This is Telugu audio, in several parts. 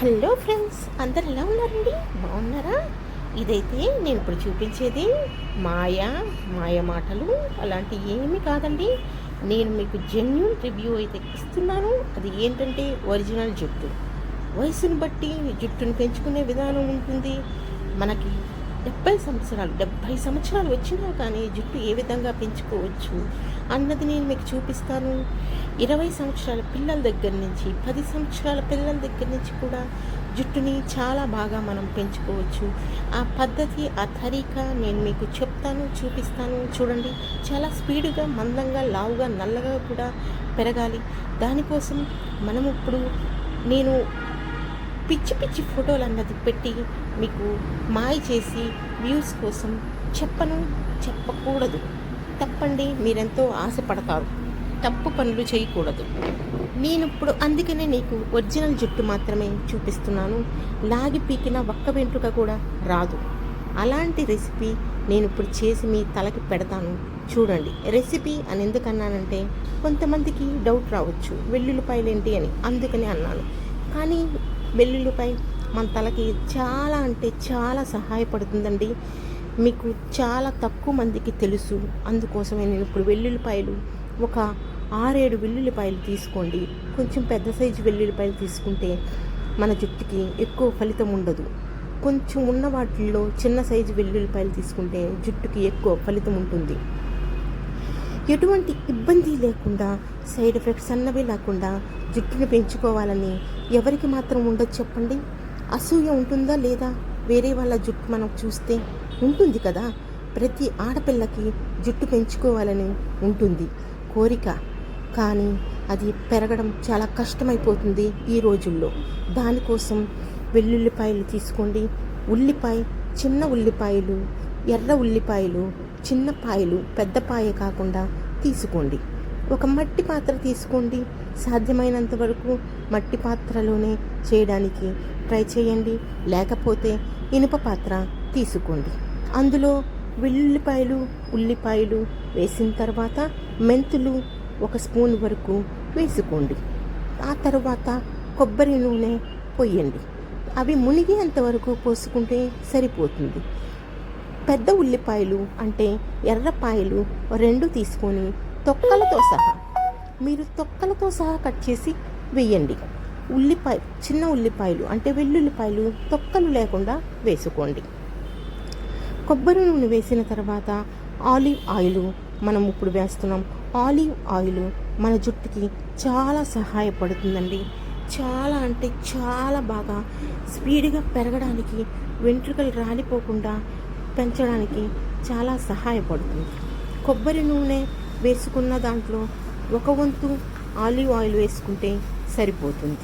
హలో ఫ్రెండ్స్ అందరు ఎలా ఉన్నారండి? బాగున్నారా? ఇదైతే నేను ఇప్పుడు చూపించేది మాయ మాయ మాటలు. అలాంటి ఏమీ కాదండి. నేను మీకు జెన్యున్ రివ్యూ అయితే ఇస్తున్నాను. అది ఏంటంటే ఒరిజినల్ జుట్టు. వయసును బట్టి జుట్టును పెంచుకునే విధానం ఉంటుంది. మనకి డెబ్బై సంవత్సరాలు డెబ్బై సంవత్సరాలు వచ్చినా కానీ జుట్టు ఏ విధంగా పెంచుకోవచ్చు అన్నది నేను మీకు చూపిస్తాను. ఇరవై సంవత్సరాల పిల్లల దగ్గర నుంచి పది సంవత్సరాల పిల్లల దగ్గర నుంచి కూడా జుట్టుని చాలా బాగా మనం పెంచుకోవచ్చు. ఆ పద్ధతి ఆ తరీకా నేను మీకు చెప్తాను చూపిస్తాను. చూడండి చాలా స్పీడ్గా మందంగా లావుగా నల్లగా కూడా పెరగాలి. దానికోసం మనం ఇప్పుడు నేను పిచ్చి పిచ్చి ఫోటోలు అన్నది పెట్టి మీకు మాయ చేసి వ్యూస్ కోసం చెప్పను చెప్పకూడదు. తప్పండి మీరెంతో ఆశపడతారు. తప్పు పనులు చేయకూడదు. నేను ఇప్పుడు అందుకనే నీకు ఒరిజినల్ జుట్టు మాత్రమే చూపిస్తున్నాను. లాగి పీకిన ఒక్క వెంట్రుక కూడా రాదు. అలాంటి రెసిపీ నేను ఇప్పుడు చేసి మీ తలకి పెడతాను. చూడండి రెసిపీ అని ఎందుకన్నానంటే కొంతమందికి డౌట్ రావచ్చు వెల్లుల్లిపాయలు ఏంటి అని అందుకని అన్నాను. కానీ వెల్లుల్లిపాయ మన తలకి చాలా అంటే చాలా సహాయపడుతుందండి. మీకు చాలా తక్కువ మందికి తెలుసు. అందుకోసమే నేను ఇప్పుడు వెల్లుల్లిపాయలు ఒక ఆరేడు వెల్లుల్లిపాయలు తీసుకోండి. కొంచెం పెద్ద సైజు వెల్లుల్లిపాయలు తీసుకుంటే మన జుట్టుకి ఎక్కువ ఫలితం ఉండదు. కొంచెం ఉన్న వాటిల్లో చిన్న సైజు వెల్లుల్లిపాయలు తీసుకుంటే జుట్టుకి ఎక్కువ ఫలితం ఉంటుంది. ఎటువంటి ఇబ్బంది లేకుండా సైడ్ ఎఫెక్ట్స్ అన్నవి లేకుండా జుట్టును పెంచుకోవాలని ఎవరికి మాత్రం ఉండదు చెప్పండి. అసూయ ఉంటుందా లేదా? వేరే వాళ్ళ జుట్టు మనం చూస్తే ఉంటుంది కదా. ప్రతి ఆడపిల్లకి జుట్టు పెంచుకోవాలని ఉంటుంది కోరిక. కానీ అది పెరగడం చాలా కష్టమైపోతుంది ఈ రోజుల్లో. దానికోసం వెల్లుల్లిపాయలు తీసుకోండి. ఉల్లిపాయ చిన్న ఉల్లిపాయలు ఎర్ర ఉల్లిపాయలు చిన్న పాయలు పెద్ద పాయ కాకుండా తీసుకోండి. ఒక మట్టి పాత్ర తీసుకోండి. సాధ్యమైనంత వరకు మట్టి పాత్రలోనే చేయడానికి ట్రై చేయండి. లేకపోతే ఇనుప పాత్ర తీసుకోండి. అందులో వెల్లుల్లిపాయలు ఉల్లిపాయలు వేసిన తర్వాత మెంతులు ఒక స్పూన్ వరకు వేసుకోండి. ఆ తర్వాత కొబ్బరి నూనె పొయ్యండి అవి మునిగేంత వరకు పోసుకుంటే సరిపోతుంది. పెద్ద ఉల్లిపాయలు అంటే ఎర్రపాయలు రెండు తీసుకొని తొక్కలతో సహా మీరు తొక్కలతో సహా కట్ చేసి వేయండి. ఉల్లిపాయ చిన్న ఉల్లిపాయలు అంటే వెల్లుల్లిపాయలు తొక్కలు లేకుండా వేసుకోండి. కొబ్బరి నూనె వేసిన తర్వాత ఆలివ్ ఆయిల్ మనం ఇప్పుడు వేస్తున్నాం ఆలివ్ ఆయిల్ మన జుట్టుకి చాలా సహాయపడుతుందండి. చాలా అంటే చాలా బాగా స్పీడ్గా పెరగడానికి వెంట్రుకలు రాలిపోకుండా పెంచడానికి చాలా సహాయపడుతుంది. కొబ్బరి నూనె వేసుకున్న దాంట్లో ఒక వంతు ఆలివ్ ఆయిల్ వేసుకుంటే సరిపోతుంది.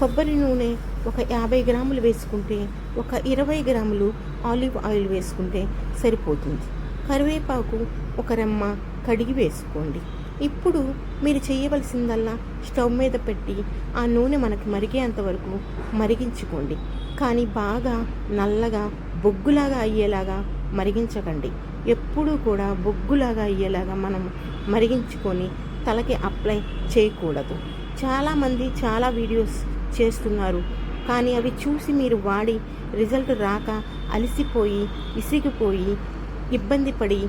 కొబ్బరి నూనె ఒక యాభై గ్రాములు వేసుకుంటే ఒక ఇరవై గ్రాములు ఆలివ్ ఆయిల్ వేసుకుంటే సరిపోతుంది. కరివేపాకు ఒక రెమ్మ కడిగి వేసుకోండి. ఇప్పుడు మీరు చేయవలసిందల్లా స్టవ్ మీద పెట్టి ఆ నూనె మనకి మరిగేంత వరకు మరిగించుకోండి. కానీ బాగా నల్లగా బొగ్గులాగా అయ్యేలాగా మరిగించకండి. ఎప్పుడూ కూడా బొగ్గులాగా అయ్యేలాగా మనం మరిగించుకొని తలకి అప్లై చేయకూడదు. చాలామంది చాలా వీడియోస్ చేస్తున్నారు. కానీ అవి చూసి మీరు వాడి రిజల్ట్ రాక అలసిపోయి విసిగిపోయి ఇబ్బంది పడి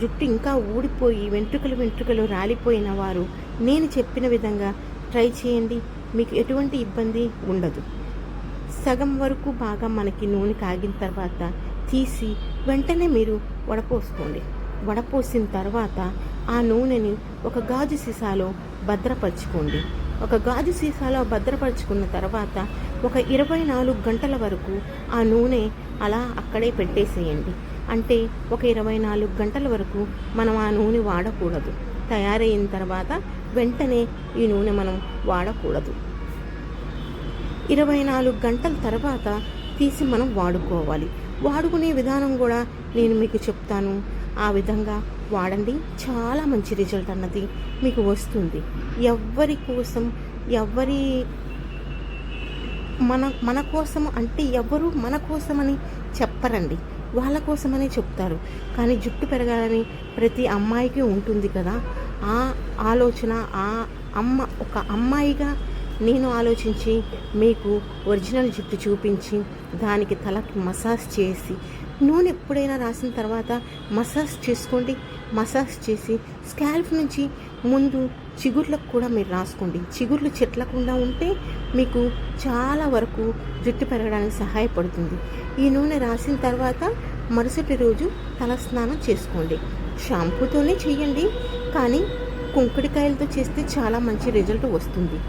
జుట్టు ఇంకా ఊడిపోయి వెంట్రుకలు వెంట్రుకలు రాలిపోయిన వారు నేను చెప్పిన విధంగా ట్రై చేయండి. మీకు ఎటువంటి ఇబ్బంది ఉండదు. సగం వరకు బాగా మనకి నూనె కాగిన తర్వాత తీసి వెంటనే మీరు వడపోసుకోండి. వడపోసిన తర్వాత ఆ నూనెని ఒక గాజు సీసాలో భద్రపరచుకోండి. ఒక గాజు సీసాలో భద్రపరుచుకున్న తర్వాత ఒక ఇరవై నాలుగు గంటల వరకు ఆ నూనె అలా అక్కడే పెట్టేసేయండి. అంటే ఒక ఇరవై నాలుగు గంటల వరకు మనం ఆ నూనె వాడకూడదు. తయారైన తర్వాత వెంటనే ఈ నూనె మనం వాడకూడదు. ఇరవై నాలుగు గంటల తర్వాత తీసి మనం వాడుకోవాలి. వాడుకునే విధానం కూడా నేను మీకు చెప్తాను. ఆ విధంగా వాడండి. చాలా మంచి రిజల్ట్ అన్నది మీకు వస్తుంది. ఎవ్వరి కోసం ఎవరి మన మన కోసం అంటే ఎవరు మన కోసమని చెప్పరండి. వాళ్ళ కోసమనే చెప్తారు. కానీ జుట్టు పెరగాలని ప్రతి అమ్మాయికి ఉంటుంది కదా. ఆ ఆలోచన ఆ అమ్మ ఒక అమ్మాయిగా నేను ఆలోచించి మీకు ఒరిజినల్ జుట్టు చూపించి దానికి తలకి మసాజ్ చేసి నూనె ఎప్పుడైనా రాసిన తర్వాత మసాజ్ చేసుకోండి. మసాజ్ చేసి స్కాల్ప్ నుంచి ముందు చిగుర్లకు కూడా మీరు రాసుకోండి. చిగుర్లు చెట్లకుండా ఉంటే మీకు చాలా వరకు జుట్టు పెరగడానికి సహాయపడుతుంది. ఈ నూనె రాసిన తర్వాత మరుసటి రోజు తల స్నానం చేసుకోండి. షాంపూతోనే చేయండి కానీ కుంకుడికాయలతో చేస్తే చాలా మంచి రిజల్ట్ వస్తుంది.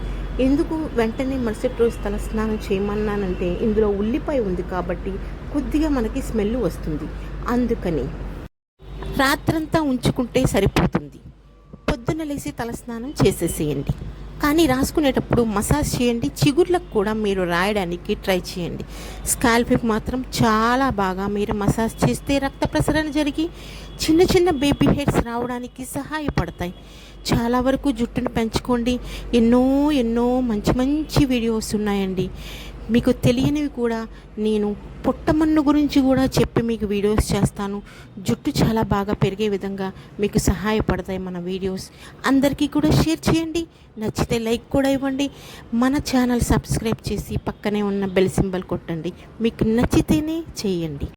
ఎందుకు వెంటనే మరుసటి రోజు తల స్నానం చేయమన్నానంటే ఇందులో ఉల్లిపాయ ఉంది కాబట్టి కొద్దిగా మనకి స్మెల్ వస్తుంది. అందుకని రాత్రంతా ఉంచుకుంటే సరిపోతుంది. పొద్దున్న లేచి తలస్నానం చేసేసేయండి. కానీ రాసుకునేటప్పుడు మసాజ్ చేయండి. చిగుర్లకు కూడా మీరు రాయడానికి ట్రై చేయండి. స్కాల్పిక్ మాత్రం చాలా బాగా మీరు మసాజ్ చేస్తే రక్త ప్రసరణ జరిగి చిన్న చిన్న బేబీ హెడ్స్ రావడానికి సహాయపడతాయి. చాలా వరకు జుట్టును పెంచుకోండి. ఎన్నో ఎన్నో మంచి మంచి వీడియోస్ ఉన్నాయండి. మీకు తెలియనివి కూడా నేను పుట్టమన్ను గురించి కూడా చెప్పి మీకు వీడియోస్ చేస్తాను. జుట్టు చాలా బాగా పెరిగే విధంగా మీకు సహాయపడతాయి మన వీడియోస్. అందరికీ కూడా షేర్ చేయండి. నచ్చితే లైక్ కూడా ఇవ్వండి. మన ఛానల్ సబ్స్క్రైబ్ చేసి పక్కనే ఉన్న బెల్ సింబల్ కొట్టండి. మీకు నచ్చితేనే చేయండి.